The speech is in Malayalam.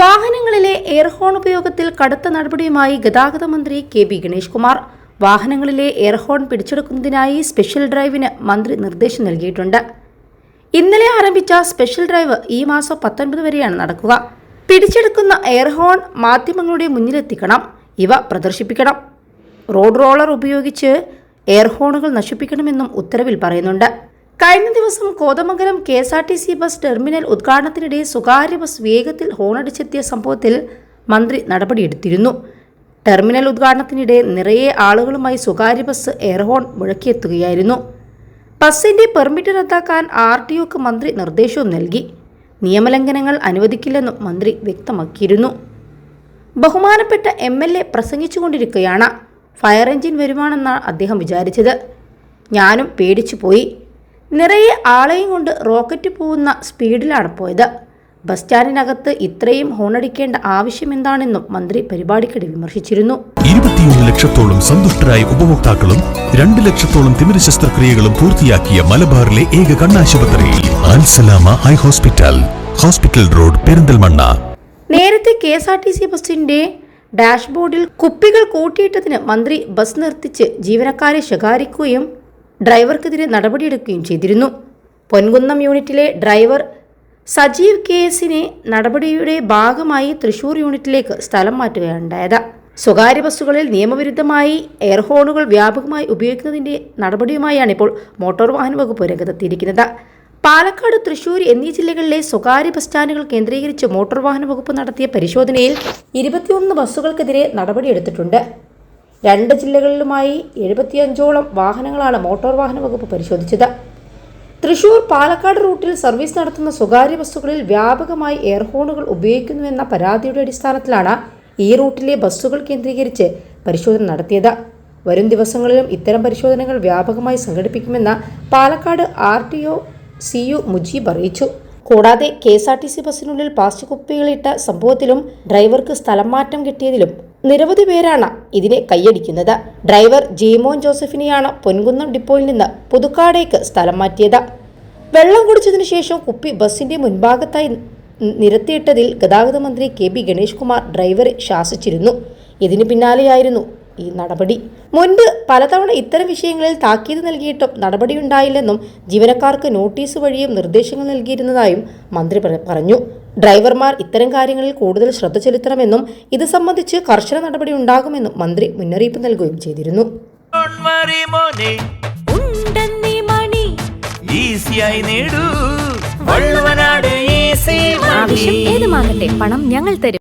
വാഹനങ്ങളിലെ എയർഹോൺ ഉപയോഗത്തിൽ കടുത്ത നടപടിയുമായി ഗതാഗത മന്ത്രി കെ ബി ഗണേഷ് കുമാർ. വാഹനങ്ങളിലെ എയർഹോൺ പിടിച്ചെടുക്കുന്നതിനായി സ്പെഷ്യൽ ഡ്രൈവിന് മന്ത്രി നിർദ്ദേശം നൽകിയിട്ടുണ്ട്. ഇന്നലെ ആരംഭിച്ച സ്പെഷ്യൽ ഡ്രൈവ് ഈ മാസം പത്തൊൻപത് വരെയാണ് നടക്കുക. പിടിച്ചെടുക്കുന്ന എയർഹോൺ മാധ്യമങ്ങളുടെ മുന്നിലെത്തിക്കണം. ഇവ പ്രദർശിപ്പിക്കണം. റോഡ് റോളർ ഉപയോഗിച്ച് എയർഹോണുകൾ നശിപ്പിക്കണമെന്നും ഉത്തരവിൽ പറയുന്നുണ്ട്. കഴിഞ്ഞ ദിവസം Kothamangalam K S R T C bus terminal ഉദ്ഘാടനത്തിനിടെ സ്വകാര്യ ബസ് വേഗത്തിൽ ഹോണടിച്ചെത്തിയ സംഭവത്തിൽ മന്ത്രി നടപടിയെടുത്തിരുന്നു. ടെർമിനൽ ഉദ്ഘാടനത്തിനിടെ നിറയെ ആളുകളുമായി സ്വകാര്യ ബസ് എയർഹോൺ മുഴക്കിയെത്തുകയായിരുന്നു. ബസിന്റെ പെർമിറ്റ് റദ്ദാക്കാൻ ആർ ടി ഒക്ക് മന്ത്രി നിർദ്ദേശവും നൽകി. നിയമലംഘനങ്ങൾ അനുവദിക്കില്ലെന്നും മന്ത്രി വ്യക്തമാക്കിയിരുന്നു. ബഹുമാനപ്പെട്ട എം എൽ എ പ്രസംഗിച്ചുകൊണ്ടിരിക്കുകയാണ്. ഫയർ എഞ്ചിൻ വരുവാണെന്നാണ് അദ്ദേഹം വിചാരിച്ചത്. ഞാനും പേടിച്ചു പോയി നിറയെ ആളെയും കൊണ്ട് റോക്കറ്റ് പോകുന്ന സ്പീഡിലാണ് പോയത്. ബസ് സ്റ്റാൻഡിനകത്ത് ഇത്രയും ഹോണടിക്കേണ്ട ആവശ്യം എന്താണെന്നും മന്ത്രി പരിപാടിക്കിടെ വിമർശിച്ചിരുന്നു. ഇരുപത്തിയൊന്ന് ലക്ഷത്തോളം സന്തുഷ്ടരായ ഉപഭോക്താക്കളും രണ്ട് ലക്ഷത്തോളം തിമിര ശസ്ത്രക്രിയകളും പൂർത്തിയാക്കിയ മലബാറിലെ ഏക കണ്ണാശുപത്രി high hospital hospital road Perinthalmanna. നേരത്തെ K S R T C ബസിന്റെ ഡാഷ്ബോർഡിൽ കുപ്പികൾ കൂട്ടിയിട്ടതിന് മന്ത്രി ബസ് നിർത്തിച്ച് ജീവനക്കാരെ ശകാരിക്കുകയും ഡ്രൈവർക്കെതിരെ നടപടിയെടുക്കുകയും ചെയ്തിരുന്നു. പൊൻകുന്നം യൂണിറ്റിലെ ഡ്രൈവർ സജീവ് കെ എസിനെ നടപടിയുടെ ഭാഗമായി തൃശൂർ യൂണിറ്റിലേക്ക് സ്ഥലം മാറ്റുകയുണ്ടായത്. സ്വകാര്യ ബസ്സുകളിൽ നിയമവിരുദ്ധമായി എയർ ഹോണുകൾ വ്യാപകമായി ഉപയോഗിക്കുന്നതിന്റെ നടപടിയുമായാണ് ഇപ്പോൾ മോട്ടോർ വാഹന വകുപ്പ് രംഗത്തെത്തിയിരിക്കുന്നത്. പാലക്കാട് തൃശൂർ എന്നീ ജില്ലകളിലെ സ്വകാര്യ ബസ് സ്റ്റാൻഡുകൾ കേന്ദ്രീകരിച്ച് മോട്ടോർ വാഹന വകുപ്പ് നടത്തിയ പരിശോധനയിൽ ഇരുപത്തിയൊന്ന് ബസ്സുകൾക്കെതിരെ നടപടിയെടുത്തിട്ടുണ്ട്. രണ്ട് ജില്ലകളിലുമായി എഴുപത്തിയഞ്ചോളം വാഹനങ്ങളാണ് മോട്ടോർ വാഹന വകുപ്പ് പരിശോധിച്ചത്. തൃശൂർ പാലക്കാട് റൂട്ടിൽ സർവീസ് നടത്തുന്ന സ്വകാര്യ ബസ്സുകളിൽ വ്യാപകമായി എയർ ഹോണുകൾ ഉപയോഗിക്കുന്നുവെന്ന പരാതിയുടെ അടിസ്ഥാനത്തിലാണ് ഈ റൂട്ടിലെ ബസ്സുകൾ കേന്ദ്രീകരിച്ച് പരിശോധന നടത്തിയത്. വരും ദിവസങ്ങളിലും ഇത്തരം പരിശോധനകൾ വ്യാപകമായി സംഘടിപ്പിക്കുമെന്ന് Palakkad R T O C U Mujeeb അറിയിച്ചു. കൂടാതെ K S R T C ബസ്സിനുള്ളിൽ plastic കുപ്പികളിട്ട സംഭവത്തിലും ഡ്രൈവർക്ക് സ്ഥലം മാറ്റം കിട്ടിയതിലും നിരവധി പേരാണ് ഇതിനെ കൈയടിക്കുന്നത്. ഡ്രൈവർ ജെയ്മോൻ ജോസഫിനെയാണ് പൊൻകുന്നം ഡിപ്പോയിൽ നിന്ന് പുതുക്കാടേക്ക് സ്ഥലം മാറ്റിയത്. വെള്ളം കുടിച്ചതിനു ശേഷം കുപ്പി ബസിന്റെ മുൻഭാഗത്തായി നിരത്തിയിട്ടതിൽ ഗതാഗത മന്ത്രി കെ ബി ഗണേഷ് കുമാർ ഡ്രൈവറെ ശാസിച്ചിരുന്നു. ഇതിന് പിന്നാലെയായിരുന്നു ഈ നടപടി. മുൻപ് പലതവണ ഇത്തരം വിഷയങ്ങളിൽ താക്കീത് നൽകിയിട്ടും നടപടിയുണ്ടായില്ലെന്നും ജീവനക്കാർക്ക് നോട്ടീസ് വഴിയും നിർദ്ദേശങ്ങൾ നൽകിയിരുന്നതായും മന്ത്രി പറഞ്ഞു. ഡ്രൈവർമാർ ഇത്തരം കാര്യങ്ങളിൽ കൂടുതൽ ശ്രദ്ധ ചെലുത്തണമെന്നും ഇത് സംബന്ധിച്ച് കർശന നടപടി ഉണ്ടാകുമെന്നും മന്ത്രി മുന്നറിയിപ്പ് നൽകുകയും ചെയ്തിരുന്നു. ആവശ്യം ഏതുമാകട്ടെ പണം ഞങ്ങൾ തരും.